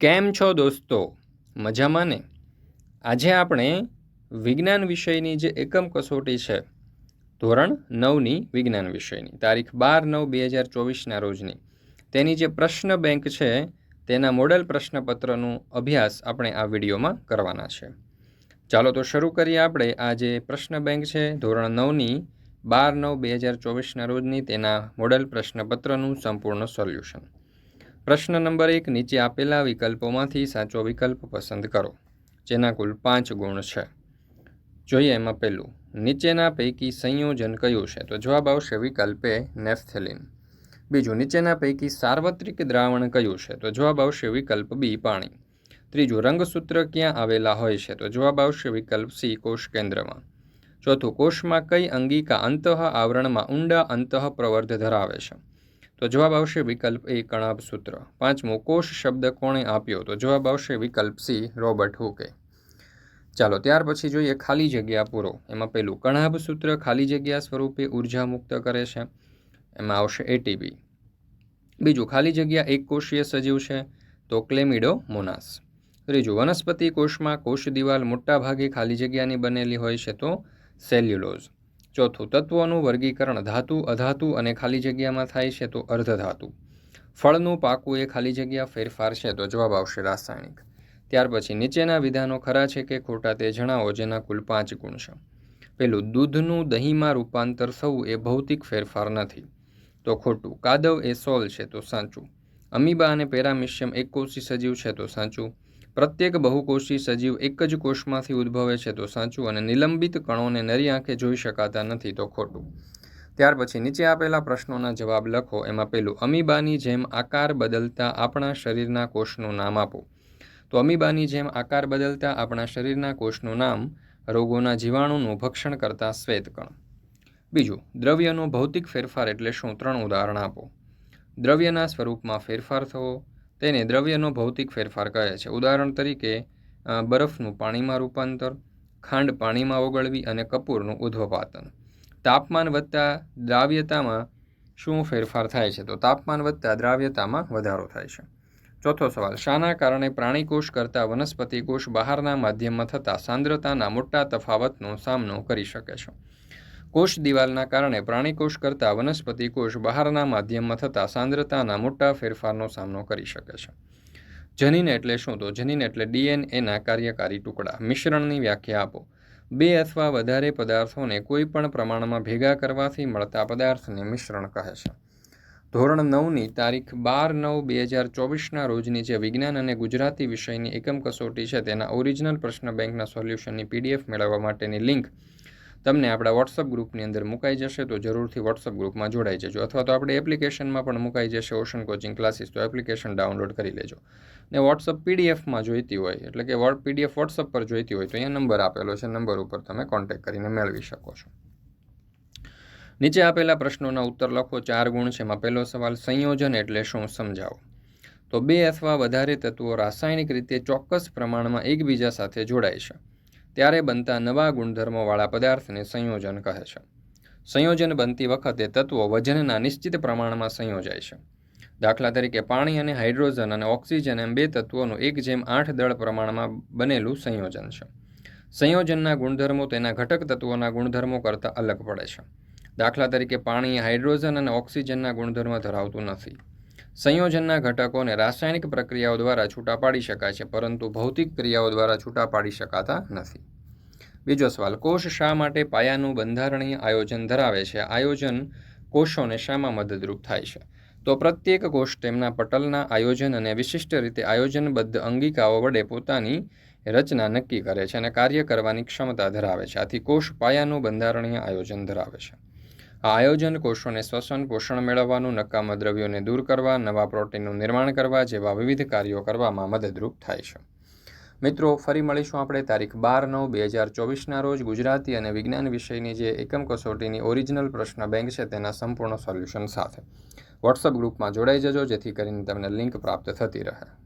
કેમ છો દોસ્તો? મજામાં ને? આજે આપણે વિજ્ઞાન વિષયની જે એકમ કસોટી છે, ધોરણ નવની વિજ્ઞાન વિષયની, તારીખ બાર નવ બે હજાર ચોવીસના રોજની, તેની જે પ્રશ્ન બેંક છે, તેના મોડેલ પ્રશ્નપત્રનો અભ્યાસ આપણે આ વિડીયોમાં કરવાના છે. ચાલો તો શરૂ કરીએ આપણે. આ જે પ્રશ્ન બેંક છે, ધોરણ નવની, બાર નવ બે હજાર ચોવીસના રોજની, તેના મોડલ પ્રશ્નપત્રનું સંપૂર્ણ સોલ્યુશન. પ્રશ્ન નંબર એક, નીચે આપેલા વિકલ્પોમાંથી સાચો વિકલ્પ પસંદ કરો, જેના કુલ પાંચ ગુણ છે. જોઈએ એમાં પહેલું, નીચેના પૈકી સંયોજન કયું છે? તો જવાબ આવશે વિકલ્પ નેફથેલિન બીજું, નીચેના પૈકી સાર્વત્રિક દ્રાવણ કયું છે? તો જવાબ આવશે વિકલ્પ બી, પાણી. ત્રીજું, રંગસૂત્ર ક્યાં આવેલા હોય છે? તો જવાબ આવશે વિકલ્પ સી, કોષ કેન્દ્રમાં. ચોથું, કોષમાં કઈ અંગિકા અંતઃ આવરણમાં ઊંડા અંતઃ પ્રવર્ધ ધરાવે છે? તો જવાબ આવશે વિકલ્પ એ કણાભ સૂત્ર પાંચમો, કોષ શબ્દ કોણે આપ્યો? તો જવાબ આવશે વિકલ્પ સી, રોબર્ટ હુકે. ચાલો, ત્યાર પછી જોઈએ ખાલી જગ્યા પૂરો. એમાં પહેલું કણાભ સૂત્ર ખાલી જગ્યા સ્વરૂપે ઊર્જા મુક્ત કરે છે. એમાં આવશે એટીબી બીજું, ખાલી જગ્યા એક કોષીય સજીવ છે, તો ક્લેમિડો મોનાસ. ત્રીજું, વનસ્પતિ કોષમાં કોષ દિવાલ મોટાભાગે ખાલી જગ્યાની બનેલી હોય છે, તો સેલ્યુલોઝ. ચોથું તત્વોનું વર્ગીકરણ ધાતુ, અધાતુ અને ખાલી જગ્યામાં થાય છે તો અર્ધધાતુ. ફળનું પાકું એ ખાલી જગ્યા ફેરફાર છે તો જવાબ આવશે રાસાયણિક. ત્યાર પછી નીચેના વિધાનો ખરા છે કે ખોટા તે જણાવો જેના કુલ પાંચ ગુણ છે. પેલું, દૂધનું દહીંમાં રૂપાંતર થવું એ ભૌતિક ફેરફાર નથી. તો ખોટું, કાદવ એ સોલ છે તો સાચું. અમીબા અને પેરામિશિયમ એક કોશી સજીવ છે તો સાચું. પ્રત્યેક બહુકોષી સજીવ એક જ કોષમાંથી ઉદ્ભવે છે તો સાચું અને નિલંબિત કણોને નરી આંખે જોઈ શકાતા નથી તો ખોટું. ત્યાર પછી નીચે આપેલા પ્રશ્નોના જવાબ લખો, એમાં પેલું, અમીબાની જેમ આકાર બદલતા આપણા શરીરના કોષનું નામ આપો. તો અમીબાની જેમ આકાર બદલતા આપણા શરીરના કોષનું નામ રોગોના જીવાણુનું ભક્ષણ કરતા શ્વેતકણ બીજું, દ્રવ્યનો ભૌતિક ફેરફાર એટલે શું? ત્રણ ઉદાહરણ આપો. દ્રવ્યના સ્વરૂપમાં ફેરફાર થવો તેને દ્રવ્યનો ભૌતિક ફેરફાર કહે છે. ઉદાહરણ તરીકે બરફનું પાણીમાં રૂપાંતર, ખાંડ પાણીમાં ઓગળવી અને કપૂરનું ઉદ્વપાતન તાપમાન વધતા દ્રાવ્યતામાં શું ફેરફાર થાય છે? તો તાપમાન વધતા દ્રાવ્યતામાં વધારો થાય છે. ચોથો સવાલ, શાના કારણે પ્રાણીકોષ કરતાં વનસ્પતિ કોષ બહારના માધ્યમમાં થતા સાંદ્રતાના મોટા તફાવતનો સામનો કરી શકે છે. કોષ દિવાલના કારણે પ્રાણીકોષ કરતાં વનસ્પતિ કોષ બહારના માધ્યમમાં થતા સાંદ્રતાના મોટા ફેરફારનો સામનો કરી શકે છે. જનીન એટલે શું? તો જનીન એટલે ડીએનએના કાર્યકારી ટુકડા. મિશ્રણની વ્યાખ્યા આપો. બે અથવા વધારે પદાર્થોને કોઈ પણ પ્રમાણમાં ભેગા કરવાથી મળતા પદાર્થને મિશ્રણ કહે છે. ધોરણ નવની તારીખ બાર નવ બે હજાર ચોવીસના રોજની જે વિજ્ઞાન અને ગુજરાતી વિષયની એકમ કસોટી છે, તેના ઓરિજિનલ પ્રશ્ન બેંકના સોલ્યુશનની પીડીએફ મેળવવા માટેની લિંક તમને આપણા વોટ્સઅપ ગ્રુપની અંદર મુકાઈ જશે, તો જરૂરથી વોટ્સઅપ ગ્રુપમાં જોડાઈ જજો. અથવા તો આપણે એપ્લિકેશનમાં પણ મુકાઈ જશે ઓશન કોચિંગ ક્લાસીસ, તો એપ્લિકેશન ડાઉનલોડ કરી લેજો. ને વોટ્સઅપ પીડીએફમાં જોઈતી હોય, એટલે કે વોટ પીડીએફ વોટ્સઅપ પર જોઈતી હોય, તો અહીંયા નંબર આપેલો છે. નંબર ઉપર તમે કોન્ટેક્ટ કરીને મેળવી શકો છો. નીચે આપેલા પ્રશ્નોના ઉત્તર લખો. ચાર ગુણ છે. એમાં પહેલો સવાલ, સંયોજન એટલે શું? સમજાવો. તો બે અથવા વધારે તત્વો રાસાયણિક રીતે ચોક્કસ પ્રમાણમાં એકબીજા સાથે જોડાય છે. ત્યારે બનતા નવા ગુણધર્મોવાળા પદાર્થને સંયોજન કહે છે. સંયોજન બનતી વખતે તત્વો વજનના નિશ્ચિત પ્રમાણમાં સંયોજાય છે. દાખલા તરીકે પાણી અને હાઇડ્રોજન અને ઓક્સિજન એમ બે તત્વોનું એક જેમ આઠ દળ પ્રમાણમાં બનેલું સંયોજન છે. સંયોજનના ગુણધર્મો તેના ઘટક તત્વોના ગુણધર્મો કરતાં અલગ પડે છે. દાખલા તરીકે પાણી હાઇડ્રોજન અને ઓક્સિજનના ગુણધર્મ ધરાવતું નથી. સંયોજનના ઘટકોને રાસાયણિક પ્રક્રિયાઓ દ્વારા છૂટા પાડી શકાય છે, પરંતુ ભૌતિક ક્રિયાઓ દ્વારા છૂટા પાડી શકાતા નથી. બીજો સવાલ, કોષ શા માટે પાયાનું બંધારણીય આયોજન ધરાવે છે? આયોજન કોષોને શામાં મદદરૂપ થાય છે. તો પ્રત્યેક કોષ તેમના પટલના આયોજન અને વિશિષ્ટ રીતે આયોજનબદ્ધ અંગિકાઓ વડે પોતાની રચના નક્કી કરે છે અને કાર્ય કરવાની ક્ષમતા ધરાવે છે. આથી કોષ પાયાનું બંધારણીય આયોજન ધરાવે છે. આ આયોજન, કોષોને શ્વસન, પોષણ મેળવવાનું, નકામા દ્રવ્યોને દૂર કરવા, નવા પ્રોટીનનું નિર્માણ કરવા જેવા વિવિધ કાર્યો કરવામાં મદદરૂપ થાય છે. મિત્રો, ફરી મળીશું આપણે તારીખ બાર નવ બે હજાર ચોવીસના રોજ ગુજરાતી અને વિજ્ઞાન વિષયની જે એકમ કસોટીની ઓરિજિનલ પ્રશ્ન બેંક છે તેના સંપૂર્ણ સોલ્યુશન સાથે. વોટ્સઅપ ગ્રુપમાં જોડાઈ જજો, જેથી કરીને તમને લિંક પ્રાપ્ત થતી રહે.